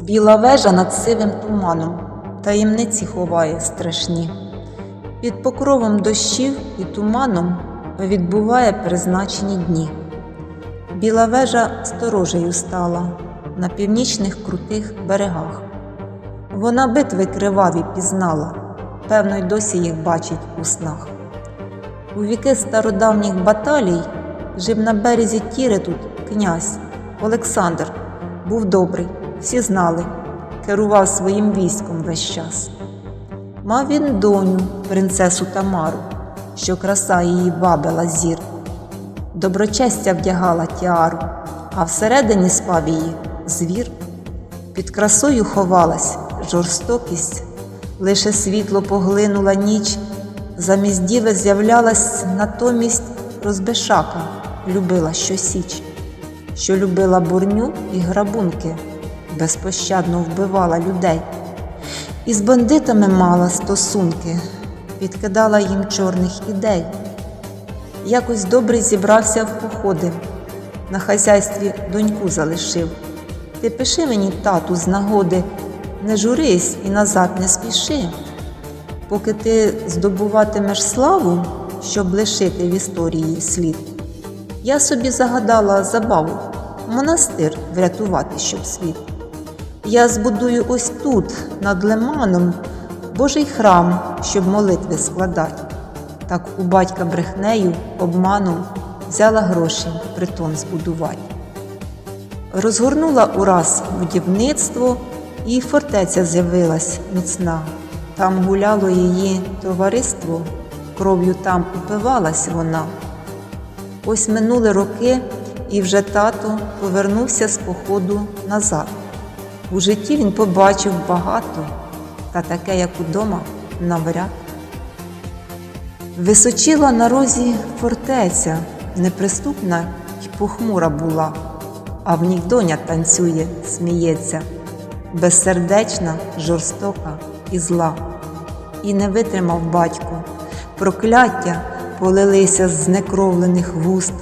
Біла вежа над сивим туманом, таємниці ховає страшні. Під покровом дощів і туманом відбуває призначені дні. Біла вежа сторожею стала на північних крутих берегах. Вона битви криваві пізнала, певно, й досі їх бачить у снах. У віки стародавніх баталій жив на березі Тіри тут князь Олександр. Був добрий, всі знали, керував своїм військом весь час. Мав він доню, принцесу Тамару, що краса її вабила зір. Доброчестя вдягала тіару, а всередині спав її звір. Під красою ховалась жорстокість, лише світло поглинула ніч, замість діви з'являлась натомість розбишака, любила щосіч, що любила бурню і грабунки, безпощадно вбивала людей. І з бандитами мала стосунки, підкидала їм чорних ідей. Якось добрий зібрався в походи, на хазяйстві доньку залишив. Ти пиши мені, тату, з нагоди, не журись і назад не спіши. Поки ти здобуватимеш славу, щоб лишити в історії слід. Я собі загадала забаву монастир врятувати, щоб світ. Я збудую ось тут, над лиманом, Божий храм, щоб молитви складати. Так у батька брехнею, обманом взяла гроші притон збудувати. Розгорнула ураз будівництво, і фортеця з'явилась міцна. Там гуляло її товариство, кров'ю там упивалась вона. Ось минули роки, і вже тато повернувся з походу назад. У житті він побачив багато, та таке, як удома, навряд. Височила на розі фортеця, неприступна й похмура була, а в ній доня танцює, сміється, безсердечна, жорстока і зла. І не витримав батько, прокляття полилися з знекровлених вуст,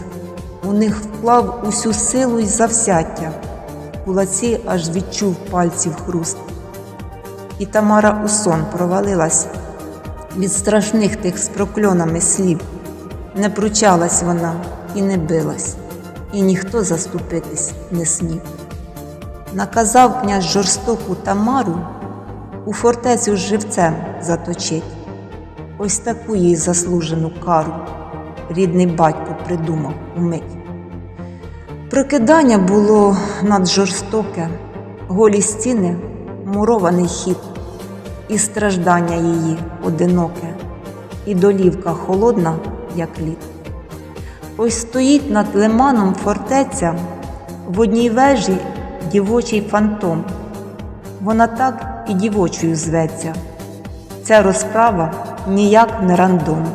у них вклав усю силу й завзяття, кулаці аж відчув пальців хруст. І Тамара у сон провалилась від страшних тих з прокльонами слів. Не пручалась вона і не билась, і ніхто заступитись не смів. Наказав князь жорстоку Тамару у фортецю живцем заточить. Ось таку їй заслужену кару рідний батько придумав умить. Прокидання було наджорстоке, голі стіни, мурований хід, і страждання її одиноке, і долівка холодна, як лід. Ось стоїть над лиманом фортеця, в одній вежі дівочий фантом. Вона так і дівочою зветься. Ця розправа ніяк не рандом.